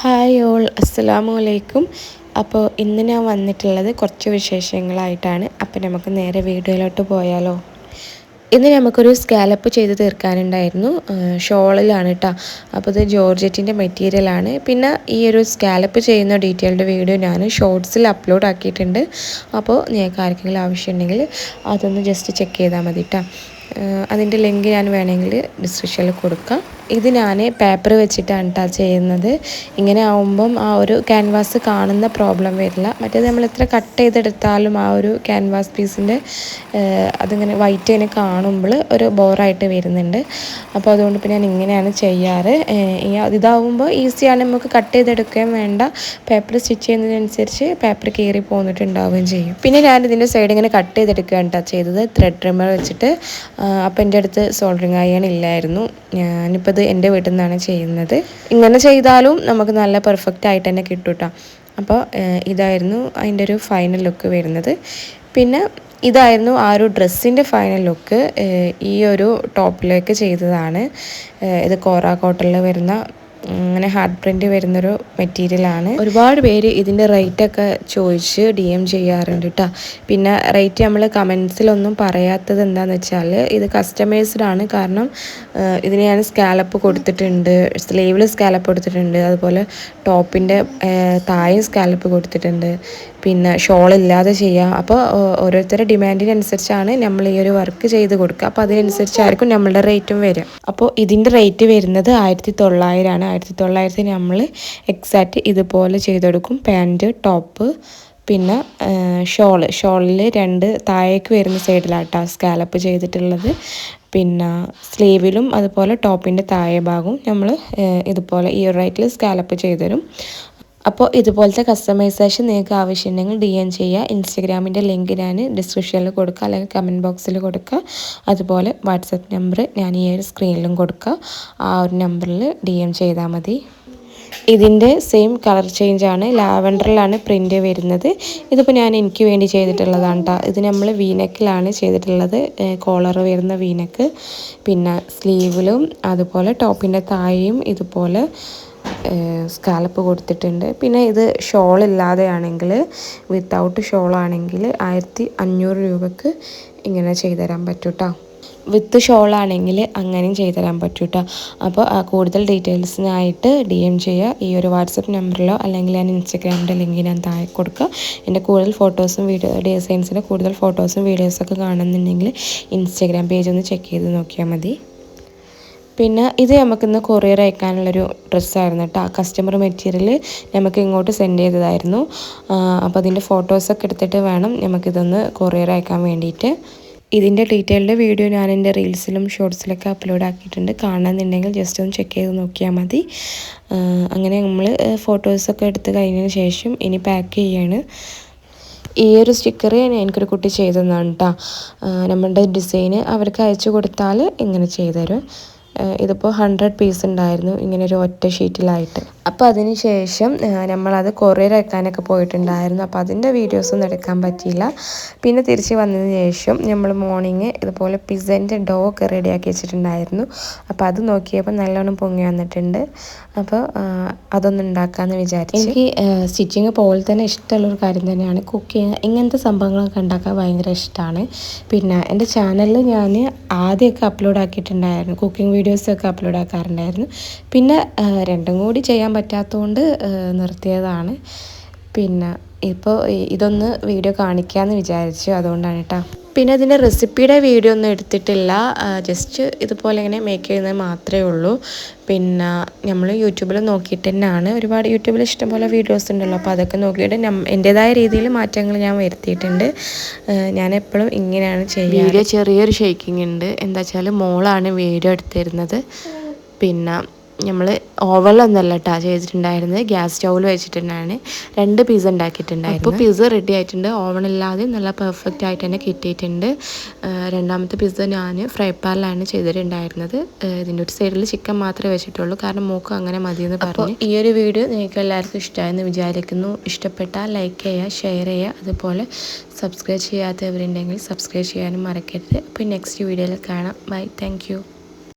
Hi all അസ്സലാമു അലൈക്കും അപ്പോൾ ഇന്ന് ഞാൻ വന്നിട്ടുള്ളത് കുറച്ച് വിശേഷങ്ങളായിട്ടാണ്. അപ്പോൾ നമുക്ക് നേരെ വീഡിയോയിലോട്ട് പോയാലോ. ഇന്ന് നമുക്കൊരു സ്കാലപ്പ് ചെയ്ത് തീർക്കാനുണ്ടായിരുന്നു. ഷോളിലാണ് കേട്ടോ അപ്പോൾ ഇത് ജോർജറ്റിന്റെ മെറ്റീരിയലാണ് പിന്നെ ഈ ഒരു സ്കാലപ്പ് ചെയ്യുന്ന ഡീറ്റെയിൽഡ് വീഡിയോ ഞാൻ ഷോർട്സിൽ അപ്ലോഡ് ആക്കിയിട്ടുണ്ട്. അപ്പോൾ നിങ്ങൾക്ക് ആർക്കെങ്കിലും ആവശ്യമുണ്ടെങ്കിൽ അതൊന്ന് ജസ്റ്റ് ചെക്ക് ചെയ്താൽ മതി കേട്ടോ അതിന്റെ ലിങ്ക് ഞാൻ വേണമെങ്കിൽ ഡിസ്ക്രിപ്ഷനിൽ കൊടുക്കാം. ഇത് ഞാൻ പേപ്പർ വെച്ചിട്ടാണ് കേട്ടോ ചെയ്യുന്നത്. ഇങ്ങനെ ആവുമ്പം ആ ഒരു ക്യാൻവാസ് കാണുന്ന പ്രോബ്ലം വരില്ല. മറ്റേത് നമ്മൾ എത്ര കട്ട് ചെയ്തെടുത്താലും ആ ഒരു ക്യാൻവാസ് പീസിന്റെ അതിങ്ങനെ വൈറ്റ് ഇങ്ങനെ കാണുമ്പോൾ ഒരു ബോറായിട്ട് വരുന്നുണ്ട്. അപ്പോൾ അതുകൊണ്ട് ഇപ്പോൾ ഞാൻ ഇങ്ങനെയാണ് ചെയ്യാറ്. ഇതാവുമ്പോൾ ഈസിയാണ് നമുക്ക് കട്ട് ചെയ്തെടുക്കുകയും വേണ്ട. പേപ്പർ സ്റ്റിച്ച് ചെയ്യുന്നതിനനുസരിച്ച് പേപ്പർ കീറി പോന്നിട്ടുണ്ടാവുകയും ചെയ്യും. പിന്നെ ഞാൻ ഇതിന്റെ സൈഡ് ഇങ്ങനെ കട്ട് ചെയ്തെടുക്കുകയാണ് കേട്ടോ ചെയ്തത്. ത്രെഡ് ട്രിമ്മർ വെച്ചിട്ട്. അപ്പോൾ എന്റെ അടുത്ത് സോൾഡറിങ് അയൺ ഇല്ലായിരുന്നു. ഞാനിപ്പോൾ ഇത് എന്റെ വീട്ടിൽ നിന്നാണ് ചെയ്യുന്നത്. ഇങ്ങനെ ചെയ്താലും നമുക്ക് നല്ല പെർഫെക്റ്റ് ആയിട്ട് തന്നെ കിട്ടൂട്ടോ കേട്ടോ അപ്പോൾ ഇതായിരുന്നു അതിന്റെ ഒരു ഫൈനൽ ലുക്ക് വരുന്നത്. പിന്നെ ഇതായിരുന്നു ആ ഒരു ഡ്രസ്സിന്റെ ഫൈനൽ ലുക്ക് ഈ ഒരു ടോപ്പിലേക്ക് ചെയ്തതാണ്. ഇത് കോറ കോട്ടണിൽ വരുന്ന അങ്ങനെ ഹാർഡ് പ്രിന്റ് വരുന്നൊരു മെറ്റീരിയലാണ് ഒരുപാട് പേര് ഇതിന്റെ റേറ്റൊക്കെ ചോദിച്ച് ഡി എം ചെയ്യാറുണ്ട് കേട്ടോ പിന്നെ റേറ്റ് നമ്മൾ കമൻസിലൊന്നും പറയാത്തത് എന്താണെന്ന് വെച്ചാൽ ഇത് കസ്റ്റമൈസ്ഡ് ആണ്. കാരണം ഇതിന് ഞാൻ സ്കാലപ്പ് കൊടുത്തിട്ടുണ്ട് സ്ലീവിൽ സ്കാലപ്പ് കൊടുത്തിട്ടുണ്ട് അതുപോലെ ടോപ്പിന്റെ തായും സ്കാലപ്പ് കൊടുത്തിട്ടുണ്ട്. പിന്നെ ഷോൾ ഇല്ലാതെ ചെയ്യാം. അപ്പോൾ ഓരോരുത്തരുടെ ഡിമാൻഡിനനുസരിച്ചാണ് നമ്മൾ ഈ ഒരു വർക്ക് ചെയ്ത് കൊടുക്കുക അപ്പോൾ അതിനനുസരിച്ചായിരിക്കും നമ്മളുടെ റേറ്റും വരിക. അപ്പോൾ ഇതിന്റെ റേറ്റ് വരുന്നത് ആയിരത്തി തൊള്ളായിരമാണ് ആയിരത്തി തൊള്ളായിരത്തി നമ്മൾ എക്സാക്റ്റ് ഇതുപോലെ ചെയ്തെടുക്കും. പാന്റ് ടോപ്പ് പിന്നെ ഷോൾ ഷോളിൽ രണ്ട് താഴേക്ക് വരുന്ന സൈഡിലാട്ടോ സ്കാലപ്പ് ചെയ്തിട്ടുള്ളത്. പിന്നെ സ്ലീവിലും അതുപോലെ ടോപ്പിന്റെ താഴെ ഭാഗവും നമ്മൾ ഇതുപോലെ ഈ റൈറ്റിൽ സ്കാലപ്പ് ചെയ്തു തരും അപ്പോൾ ഇതുപോലത്തെ കസ്റ്റമൈസേഷൻ നിങ്ങൾക്ക് ആവശ്യമുണ്ടെങ്കിൽ ഡി എം ചെയ്യുക. ഇൻസ്റ്റഗ്രാമിന്റെ ലിങ്ക് ഞാൻ ഡിസ്ക്രിപ്ഷനിൽ കൊടുക്കുക അല്ലെങ്കിൽ കമന്റ് ബോക്സിൽ കൊടുക്കുക അതുപോലെ വാട്സപ്പ് നമ്പർ ഞാൻ ഈ ഒരു സ്ക്രീനിലും കൊടുക്കുക ആ ഒരു നമ്പറിൽ ഡി എം ചെയ്താൽ മതി. ഇതിന്റെ സെയിം കളർ ചേഞ്ചാണ് ലാവൻഡറിലാണ് പ്രിന്റ് വരുന്നത്. ഇതിപ്പോൾ ഞാൻ എനിക്ക് വേണ്ടി ചെയ്തിട്ടുള്ളതാണ് കേട്ടോ ഇത് നമ്മൾ വീനക്കിലാണ് ചെയ്തിട്ടുള്ളത്. കോളർ വരുന്ന വീനക്ക് പിന്നെ സ്ലീവിലും അതുപോലെ ടോപ്പിന്റെ താഴെയും ഇതുപോലെ സ്കാലപ്പ് കൊടുത്തിട്ടുണ്ട്. പിന്നെ ഇത് ഷോൾ ഇല്ലാതെയാണെങ്കിൽ വിത്തൗട്ട് ഷോൾ ആണെങ്കിൽ ആയിരത്തി അഞ്ഞൂറ് രൂപക്ക് ഇങ്ങനെ ചെയ്തുതരാൻ പറ്റും കേട്ടോ വിത്ത് ഷോളാണെങ്കിൽ അങ്ങനെയും ചെയ്തുതരാൻ പറ്റും കേട്ടോ അപ്പോൾ കൂടുതൽ ഡീറ്റെയിൽസിനായിട്ട് ഡി എം ചെയ്യുക ഈ ഒരു വാട്സപ്പ് നമ്പറിലോ അല്ലെങ്കിൽ ഞാൻ ഇൻസ്റ്റഗ്രാമിന്റെ ലിങ്ക് ഞാൻ താഴെ കൊടുക്കുക. എന്റെ കൂടുതൽ ഫോട്ടോസും വീഡിയോ ഡിസൈൻസിന്റെ കൂടുതൽ ഫോട്ടോസും വീഡിയോസൊക്കെ കാണുന്നുണ്ടെങ്കിൽ ഇൻസ്റ്റഗ്രാം പേജ് ഒന്ന് ചെക്ക് ചെയ്ത് നോക്കിയാൽ മതി. പിന്നെ ഇത് നമുക്കിന്ന് കൊറിയർ അയക്കാനുള്ളൊരു ഡ്രസ്സായിരുന്നു കേട്ടോ കസ്റ്റമർ മെറ്റീരിയൽ നമുക്ക് ഇങ്ങോട്ട് സെൻഡ് ചെയ്തതായിരുന്നു. അപ്പോൾ അതിന്റെ ഫോട്ടോസൊക്കെ എടുത്തിട്ട് വേണം നമുക്കിതൊന്ന് കൊറിയർ അയക്കാൻ വേണ്ടിയിട്ട്. ഇതിന്റെ ഡീറ്റെയിൽഡ് വീഡിയോ ഞാൻ എന്റെ റീൽസിലും ഷോർട്സിലൊക്കെ അപ്ലോഡ് ആക്കിയിട്ടുണ്ട്. കാണാമെന്നുണ്ടെങ്കിൽ ജസ്റ്റ് ഒന്ന് ചെക്ക് ചെയ്ത് നോക്കിയാൽ മതി. അങ്ങനെ നമ്മൾ ഫോട്ടോസൊക്കെ എടുത്ത് കഴിഞ്ഞതിന് ശേഷം ഇനി പാക്ക് ചെയ്യാണ്. ഈ ഒരു സ്റ്റിക്കർ എനിക്കൊരു കുട്ടി ചെയ്തു തന്നാണ് കേട്ടോ നമ്മളുടെ ഡിസൈന് അവർക്ക് അയച്ചു കൊടുത്താൽ ഇങ്ങനെ ചെയ്തു തരും. ഇതിപ്പോൾ ഹൺഡ്രഡ് പീസ് ഉണ്ടായിരുന്നു. ഇങ്ങനെ ഒരു ഒറ്റ ഷീറ്റിലായിട്ട് അപ്പോൾ അതിന് ശേഷം നമ്മളത് കൊറിയർ അയക്കാനൊക്കെ പോയിട്ടുണ്ടായിരുന്നു. അപ്പോൾ അതിന്റെ വീഡിയോസൊന്നും എടുക്കാൻ പറ്റിയില്ല. പിന്നെ തിരിച്ച് വന്നതിന് ശേഷം നമ്മൾ മോർണിംഗ് ഇതുപോലെ പിസ്സന്റെ ഡോ ഒക്കെ റെഡിയാക്കി വെച്ചിട്ടുണ്ടായിരുന്നു. അപ്പോൾ അത് നോക്കിയപ്പോൾ നല്ലോണം പൊങ്ങി വന്നിട്ടുണ്ട്. അപ്പോൾ അതൊന്നും ഉണ്ടാക്കാമെന്ന് വിചാരിച്ചു. എനിക്ക് സ്റ്റിച്ചിങ് പോലെ തന്നെ ഇഷ്ടമുള്ള ഒരു കാര്യം തന്നെയാണ് കുക്കിങ് ഇങ്ങനത്തെ സംഭവങ്ങളൊക്കെ ഉണ്ടാക്കാൻ ഭയങ്കര ഇഷ്ടമാണ്. പിന്നെ എന്റെ ചാനലിൽ ഞാൻ ആദ്യമൊക്കെ അപ്ലോഡ് ആക്കിയിട്ടുണ്ടായിരുന്നു. കുക്കിംഗ് വീഡിയോസൊക്കെ അപ്ലോഡ് ആക്കാറുണ്ടായിരുന്നു. പിന്നെ രണ്ടും കൂടി ചെയ്യാൻ പറ്റാത്തതുകൊണ്ട് നിർത്തിയതാണ്. പിന്നെ ഇപ്പോൾ ഇതൊന്ന് വീഡിയോ കാണിക്കാമെന്ന് വിചാരിച്ചു. അതുകൊണ്ടാണ് കേട്ടോ പിന്നെ അതിന്റെ റെസിപ്പിയുടെ വീഡിയോ ഒന്നും എടുത്തിട്ടില്ല. ജസ്റ്റ് ഇതുപോലെ ഇങ്ങനെ മേക്ക് ചെയ്യുന്നത് മാത്രമേ ഉള്ളൂ. പിന്നെ നമ്മൾ യൂട്യൂബിൽ നോക്കിയിട്ട് തന്നെയാണ്. ഒരുപാട് യൂട്യൂബിൽ ഇഷ്ടംപോലെ വീഡിയോസ് ഉണ്ടല്ലോ. അപ്പോൾ അതൊക്കെ നോക്കിയിട്ട് എന്റെതായ രീതിയിൽ മാറ്റങ്ങൾ ഞാൻ വരുത്തിയിട്ടുണ്ട്. ഞാൻ എപ്പോഴും ഇങ്ങനെയാണ് ചെയ്യുക വീഡിയോ ചെറിയൊരു ഷേക്കിംഗ് ഉണ്ട്. എന്താ വെച്ചാൽ മോളാണ് വീഡിയോ എടുത്തിരുന്നത്. പിന്നെ നമ്മൾ ഓവനിലൊന്നല്ല കേട്ടോ ചെയ്തിട്ടുണ്ടായിരുന്നത്. ഗ്യാസ് സ്റ്റൗവിൽ വെച്ചിട്ടുണ്ടായിരുന്നു. രണ്ട് പിസ്സ ഉണ്ടാക്കിയിട്ടുണ്ടായിരുന്നു. അപ്പോൾ പിസ്സ റെഡി ആയിട്ടുണ്ട്. ഓവനില്ലാതെ നല്ല പെർഫെക്റ്റ് ആയിട്ട് തന്നെ കിട്ടിയിട്ടുണ്ട്. രണ്ടാമത്തെ പിസ്സ ഞാൻ ഫ്രൈ പാനിലാണ് ചെയ്തിട്ടുണ്ടായിരുന്നത്. ഇതിന്റെ ഒരു സൈഡിൽ ചിക്കൻ മാത്രമേ വെച്ചിട്ടുള്ളൂ. കാരണം മൂക്ക് അങ്ങനെ മതിയെന്ന് പറഞ്ഞു. ഈ ഒരു വീഡിയോ നിങ്ങൾക്ക് എല്ലാവർക്കും ഇഷ്ടമായെന്ന് വിചാരിക്കുന്നു. ഇഷ്ടപ്പെട്ടാൽ ലൈക്ക് ചെയ്യുക ഷെയർ ചെയ്യുക. അതുപോലെ സബ്സ്ക്രൈബ് ചെയ്യാത്തവരുണ്ടെങ്കിൽ സബ്സ്ക്രൈബ് ചെയ്യാനും മറക്കരുത്. അപ്പോൾ നെക്സ്റ്റ് വീഡിയോയിൽ കാണാം. Bye thank